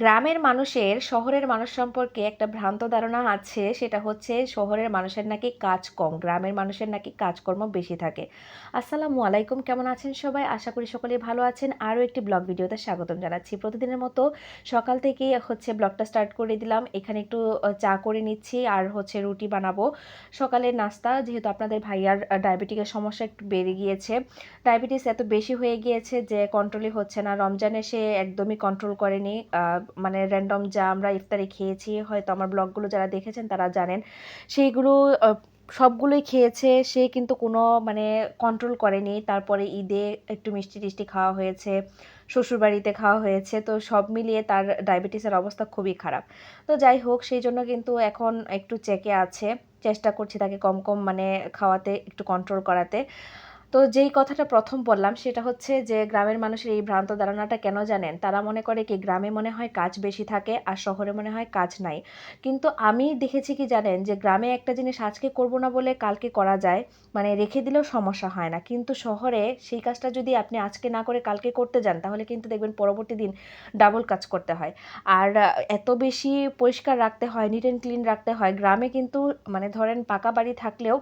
গ্রামের মানুষের, শহরের মানুষ সম্পর্কে একটা ভ্রান্ত ধারণা আছে, সেটা হচ্ছে শহরের মানুষের নাকি কাজ কম, গ্রামের মানুষের নাকি কাজকর্ম বেশি থাকে। আসসালামু আলাইকুম, কেমন আছেন সবাই? আশা করি সকলেই ভালো আছেন। আরও একটি ব্লগ ভিডিওতে স্বাগতম জানাচ্ছি। প্রতিদিনের মতো সকাল থেকেই হচ্ছে ব্লগটা স্টার্ট করে দিলাম। এখানে একটু চা করে নিচ্ছি আর হচ্ছে রুটি বানাবো। সকালের নাস্তা, যেহেতু আপনাদের ভাইয়ার ডায়াবেটিকের সমস্যা একটু বেড়ে গিয়েছে। ডায়াবেটিস এত বেশি হয়ে গিয়েছে যে কন্ট্রোলই হচ্ছে না। রমজানে সে একদমই কন্ট্রোল করেনি। মানে র্যান্ডম যা আমরা ইফতারে খেয়েছি, হয়তো আমার ব্লগগুলো যারা দেখেছেন তারা জানেন। সেইগুলো সবগুলোই খেয়েছে, সে কিন্তু কোনো মানে কন্ট্রোল করেনি। তারপরে ঈদে একটু মিষ্টি টিষ্টি খাওয়া হয়েছে, শ্বশুরবাড়িতে খাওয়া হয়েছে, তো সব মিলিয়ে তার ডায়াবেটিসের অবস্থা খুবই খারাপ। তো যাই হোক, সেই জন্য কিন্তু এখন একটু চেকে আছে, চেষ্টা করছি তাকে কম কম মানে খাওয়াতে, একটু কন্ট্রোল করাতে। তো যেই কথাটা প্রথম বললাম, সেটা হচ্ছে যে গ্রামের মানুষের এই ভ্রান্ত ধারণাটা কেন জানেন? তারা মনে করে কি গ্রামে মনে হয় কাজ বেশি থাকে আর শহরে মনে হয় কাজ নাই। কিন্তু আমি দেখেছি কি জানেন যে গ্রামে একটা জিনিস আজকে করব না বলে কালকে করা যায় মানে রেখে দিলেও সমস্যা হয় না। কিন্তু শহরে সেই কাজটা যদি আপনি আজকে না করে কালকে করতে যান, তাহলে কিন্তু দেখবেন পরবর্তী দিন ডাবল কাজ করতে হয়। আর এত বেশি পরিষ্কার রাখতে হয় নিট অ্যান্ড ক্লিন রাখতে হয়। গ্রামে কিন্তু মানে ধরেন পাকা বাড়ি থাকলেও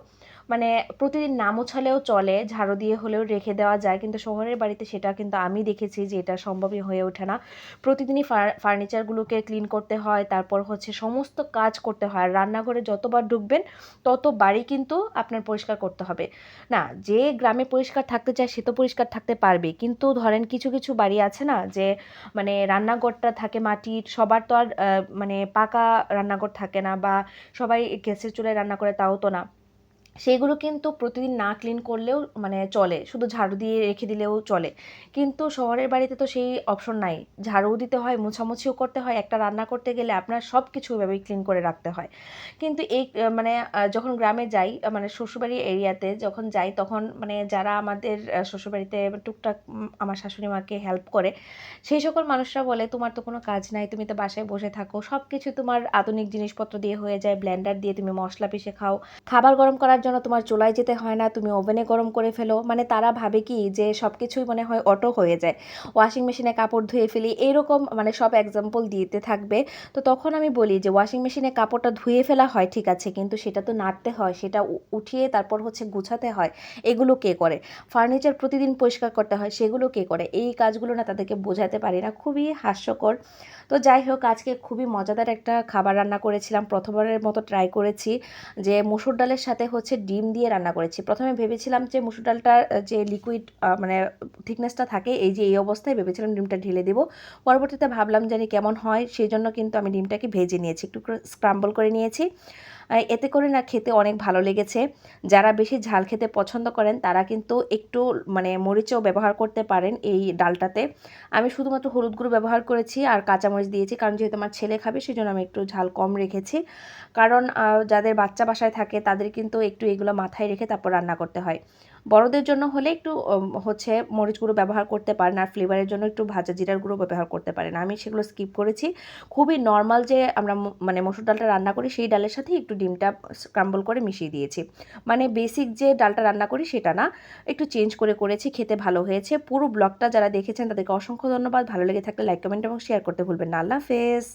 মানে প্রতিদিন না মোছালেও চলে, ঝাড়ু দিয়ে হলেও রেখে দেওয়া যায়। কিন্তু শহরের বাড়িতে সেটা কিন্তু আমি দেখেছি যে এটা সম্ভবই হয়ে ওঠে না। প্রতিদিনই ফার্নিচারগুলোকে ক্লিন করতে হয়, তারপর হচ্ছে সমস্ত কাজ করতে হয়। আর রান্নাঘরে যতবার ঢুকবেন ততবারই কিন্তু আপনার পরিষ্কার করতে হবে। না, যে গ্রামে পরিষ্কার থাকতে চায়, সে তো পরিষ্কার থাকতে পারবে। কিন্তু ধরেন কিছু কিছু বাড়ি আছে না, যে মানে রান্নাঘরটা থাকে মাটির, সবার তো আর মানে পাকা রান্নাঘর থাকে না বা সবাই গ্যাসের চুলায় রান্না করে, তাও তো না। সেগুলো কিন্তু প্রতিদিন না ক্লিন করলেও মানে চলে। শুধু ঝাড়ু দিয়ে রেখে দিলেও চলে। কিন্তু শহরের বাড়িতে তো সেই অপশন নাই। ঝাড়ুও দিতে হয়, মোছামুছিও করতে হয়, একটা রান্না করতে গেলে আপনার সব কিছু এভাবেই ক্লিন করে রাখতে হয়। কিন্তু এই মানে যখন গ্রামে যাই মানে শ্বশুরবাড়ি এরিয়াতে যখন যাই, তখন মানে যারা আমাদের শ্বশুরবাড়িতে টুকটাক আমার শাশুড়ি মাকে হেল্প করে, সেই সকল মানুষরা বলে, তোমার তো কোনো কাজ নাই, তুমি তো বাসায় বসে থাকো। সব কিছু তোমার আধুনিক জিনিসপত্র দিয়ে হয়ে যায় ব্লেন্ডার দিয়ে তুমি মশলা পিষে খাও। খাবার গরম করার জন্য তোমার চুলায় যেতে হয় না, তুমি ওভেনে গরম করে ফেলো। মানে তারা ভাবে কি যে সব কিছুই মনে হয় অটো হয়ে যায়। ওয়াশিং মেশিনে কাপড় ধুয়ে ফেলি এইরকম মানে সব এক্সাম্পল দিতে থাকবে। তো তখন আমি বলি যে ওয়াশিং মেশিনে কাপড়টা ধুয়ে ফেলা হয়, ঠিক আছে, কিন্তু সেটা তো নাড়তে হয়, সেটা উঠিয়ে তারপর হচ্ছে গুছাতে হয়। এগুলো কে করে? ফার্নিচার প্রতিদিন পরিষ্কার করতে হয়, সেগুলো কে করে? এই কাজগুলো না তাদেরকে বোঝাতে পারি না, খুবই হাস্যকর। তো যাই হোক, আজকে খুবই মজাদার একটা খাবার রান্না করেছিলাম, প্রথমবারের মতো ট্রাই করেছি যে মসুর ডালের সাথে হচ্ছে ডিম দিয়ে রান্না করেছি। প্রথমে ভেবেছিলাম যে মুসুর ডালটার যে লিকুইড মানে থিকনেসটা থাকে, এই যে এই অবস্থায় ভেবেছিলাম ডিমটা ঢেলে দেবো। পরবর্তীতে ভাবলাম জানি কেমন হয়, সেই জন্য কিন্তু আমি ডিমটাকে ভেজে নিয়েছি, একটু স্ক্রাম্বল করে নিয়েছি। এতে করে না খেতে অনেক ভালো লেগেছে। যারা বেশি ঝাল খেতে পছন্দ করেন, তারা কিন্তু একটু মানে মরিচও ব্যবহার করতে পারেন এই ডালটাতে। আমি শুধুমাত্র হলুদ গুঁড়ো ব্যবহার করেছি আর কাঁচামরিচ দিয়েছি, কারণ যেহেতু আমার ছেলে খাবে সেই জন্য আমি একটু ঝাল কম রেখেছি। কারণ যাদের বাচ্চা বাসায় থাকে, তাদের কিন্তু একটু এগুলো মাথায় রেখে তারপর রান্না করতে হয়। বড়দের জন্য হলে একটু হচ্ছে মরিচ গুঁড়ো ব্যবহার করতে পারেন আর ফ্লেভারের জন্য একটু ভাজা জিরার গুঁড়ো ব্যবহার করতে পারেন। আমি সেগুলো স্কিপ করেছি। খুবই নর্মাল যে আমরা মানে মসুর ডালটা রান্না করি সেই ডালের সাথে একটু ডিমটা স্ক্রাম্বল করে মিশিয়ে দিয়েছি। মানে বেসিক যে ডালটা রান্না করি সেটা না, একটু চেঞ্জ করে করেছি, খেতে ভালো হয়েছে। পুরো ব্লগটা যারা দেখেছেন তাদেরকে অসংখ্য ধন্যবাদ। ভালো লেগে থাকলে লাইক কমেন্ট এবং শেয়ার করতে ভুলবেন না। আল্লাহ হাফেজ।